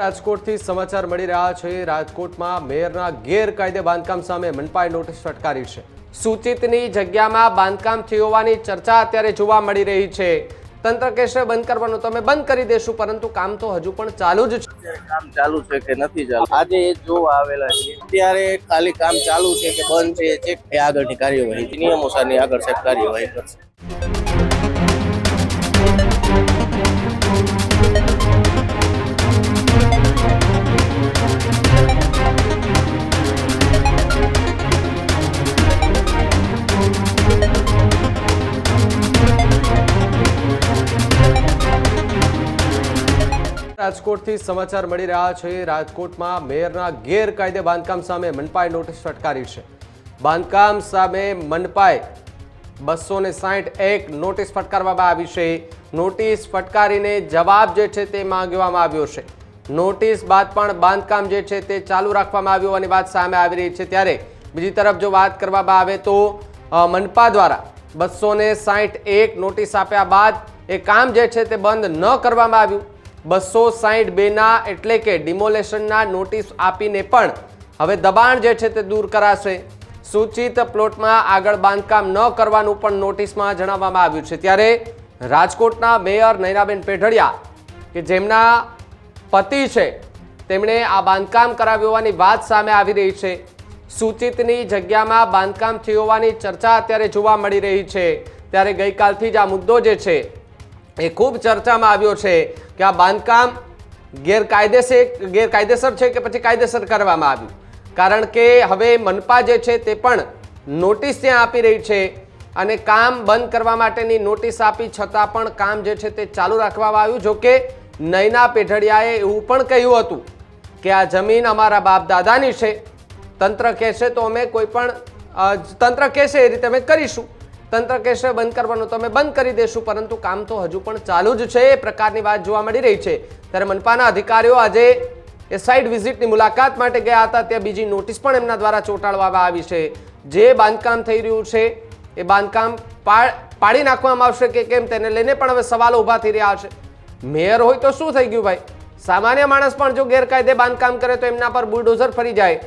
રાજકોટથી સમાચાર મળી રહ્યા છે. રાજકોટમાં મેયરના ગેરકાયદે બાંધકામ સામે મનપાએ નોટિસ ફટકારી છે. સૂચિતની જગ્યામાં બાંધકામ થયું હોવાની ચર્ચા અત્યારે જોવા મળી રહી છે. તંત્ર કહેશે બંધ કરવાનું તમે બંધ કરી દેશું, પરંતુ કામ તો હજુ પણ ચાલુ જ છે. કામ ચાલુ છે કે નથી ચાલુ? આજે એ જોવા આવેલા છે અત્યારે ખાલી કામ ચાલુ છે કે બંધ છે ચેક આગળની કાર્યવાહી નિયમો સાની આગળ કાર્યવાહી કરશે. રાજકોટથી સમાચાર મળી રહ્યા છે. રાજકોટમાં મેયરના ગેરકાયદે બાંધકામ સામે મનપાએ નોટિસ ફટકારી છે. બાંધકામ સામે મનપાએ બસો ને સાઠ એક નોટિસ ફટકારવામાં આવી છે. નોટિસ ફટકારીને જવાબ જે છે તે માંગવામાં આવ્યો છે. નોટિસ બાદ પણ બાંધકામ જે છે તે ચાલુ રાખવામાં આવ્યું હોવાની વાત સામે આવી રહી છે. ત્યારે બીજી તરફ જો વાત કરવામાં આવે તો મનપા દ્વારા બસો ને સાઠ એક નોટિસ આપ્યા બાદ એ કામ જે છે તે બંધ ન કરવામાં આવ્યું. બસો સાહીઠ બેના એટલે કે ડિમોલેશનના નોટિસ આપીને પણ હવે દબાણ જે છે તે દૂર કરાશે. સૂચિત પ્લોટમાં આગળ બાંધકામ ન કરવાનું પણ નોટિસમાં જણાવવામાં આવ્યું છે. ત્યારે રાજકોટના મેયર નૈનાબેન પેઢડિયા, કે જેમના પતિ છે, તેમણે આ બાંધકામ કરાવ્યું હોવાની વાત સામે આવી રહી છે. સૂચિતની જગ્યામાં બાંધકામ થયું હોવાની ચર્ચા અત્યારે જોવા મળી રહી છે. ત્યારે ગઈકાલથી જ આ મુદ્દો જે છે એ ખૂબ ચર્ચામાં આવ્યો છે કે આ બાંધકામ ગેરકાયદેસર ગેરકાયદેસર છે કે પછી કાયદેસર કરવામાં આવ્યું? કારણ કે હવે મનપા જે છે તે પણ નોટિસ ત્યાં આપી રહી છે અને કામ બંધ કરવા માટેની નોટિસ આપી છતાં પણ કામ જે છે તે ચાલુ રાખવામાં આવ્યું. જોકે નયના પેઢડિયાએ એવું પણ કહ્યું હતું કે આ જમીન અમારા બાપ દાદાની છે. તંત્ર કહેશે તો અમે કોઈ પણ તંત્ર કહેશે એ રીતે અમે કરીશું. તંત્ર કહેશે બંધ કરવાનું તો અમે બંધ કરી દેશું, પરંતુ કામ તો હજુ પણ ચાલુ જ છે. એ પ્રકારની વાત જોવા મળી રહી છે. ત્યારે મનપાના અધિકારીઓ આજે એ સાઇટ વિઝિટની મુલાકાત માટે ગયા હતા. ત્યાં બીજી નોટિસ પણ એમના દ્વારા ચોંટાડવામાં આવી છે. જે બાંધકામ થઈ રહ્યું છે, એ બાંધકામ પાડી નાખવામાં આવશે કે કેમ તેને લઈને પણ હવે સવાલો ઊભા થઈ રહ્યા છે. મેયર હોય તો શું થઈ ગયું ભાઈ? સામાન્ય માણસ પણ જો ગેરકાયદે બાંધકામ કરે તો એમના પર બુલડોઝર ફરી જાય.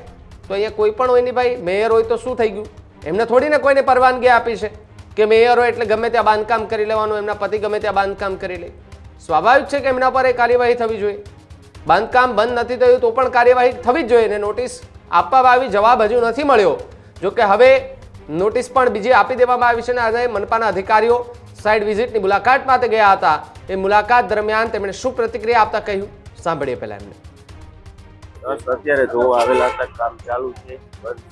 તો અહીંયા કોઈ પણ હોય નહીં ભાઈ, મેયર હોય તો શું થઈ ગયું? એમને થોડીને કોઈને પરવાનગી આપી છે. કે મેયરો એટલે ગમે ત્યાં બાંધકામ કરી લેવાનું, એમના પતિ ગમે ત્યાં બાંધકામ કરી લે. સ્વાભાવિક છે કે એમના પર એ કાર્યવાહી થવી જોઈએ. બાંધકામ બંધ નથી થયું તો પણ કાર્યવાહી થવી જ જોઈએ ને નોટિસ આપવામાં આવી, જવાબ હજુ નથી મળ્યો. જો કે હવે નોટિસ પણ બીજી આપી દેવામાં આવી છે અને આજે મનપાના અધિકારીઓ સાઇટ વિઝિટની મુલાકાત માટે ગયા હતા. એ મુલાકાત દરમિયાન તેમણે શું પ્રતિક્રિયા આપતા કહ્યું? સાંભળીએ પહેલા એમને. અત્યારે જોવા આવેલા કામ ચાલુ છે, બંધ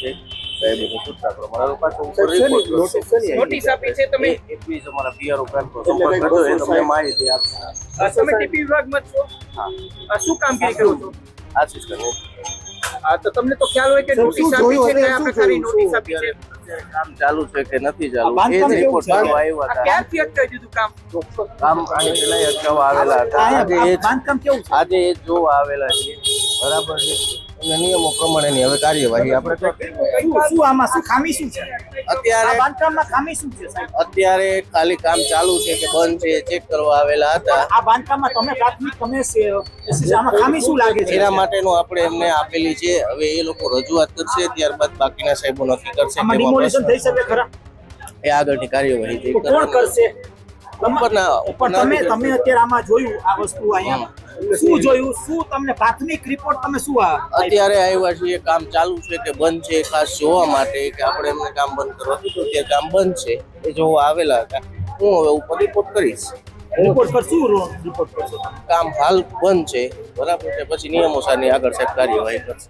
છે. શું છે સાહેબની સૂચના પાછો ઉપર report કરશે. નોટિસ આપી છે તમે? એકવીસ અમારા PR ઉપર સંપર્ક કર્યો એ તમને માહિતી આપશે. તમે ટીપી વિભાગમાં છો? અ, શું કામગીરી કરો છો? આશીષ કરે અ, તો તમને તો ખ્યાલ હોય કે નોટિસ આપી છે કયા પ્રકારની નોટિસ આપી છે? કામ ચાલુ છે કે નથી ચાલુ? એ જ રિપોર્ટ કરવા આવ્યા હતા. ક્યારથી અટકાવી દીધું કામ? કામ અહીં પેલા અટકાવવા આવેલા હતા. આજે એ બાંધકામ કેવું આજે એ જોવા આવેલા છે. બરાબર છે? નિયમો પ્રમાણેની હવે કાર્યવાહી આપણે શું શું આમાં શું ખામી શું છે? અત્યારે બાંધકામમાં ખામી શું છે સાહેબ? અત્યારે ખાલી કામ ચાલુ છે કે બંધ છે ચેક કરવા આવેલા હતા. આ બાંધકામમાં તમે પ્રાથમિક તમે આમાં ખામી શું લાગે છે? એના માટેનું આપણે એમને આપેલી છે. હવે એ લોકો રજૂઆત કરશે ત્યારબાદ બાકીના સાહેબો નક્કી કરશે થઈ શકે ખરા? એ આગળની કાર્યવાહી કોણ કરશે? ઉપરના- તમે તમે અત્યારે આમાં જોયું આ વસ્તુ અહીંયા. શું જોયું? શું તમને પ્રાથમિક રિપોર્ટ તમે શું આ અત્યારે આવ્યા છીએ કામ ચાલુ છે કે બંધ છે ખાસ જોવા માટે કે આપણે એમને કામ બંધ કરવા કીધું તે કામ બંધ છે એ જોવા આવેલા હતા હું હવે ઉપર રિપોર્ટ કરીશ. રિપોર્ટ પર શું રિપોર્ટ કરશો? કામ હાલ બંધ છે બરાબર છે પછી નિયમો સાથે આગળ સાહેબ કાર્યવાહી કરશે.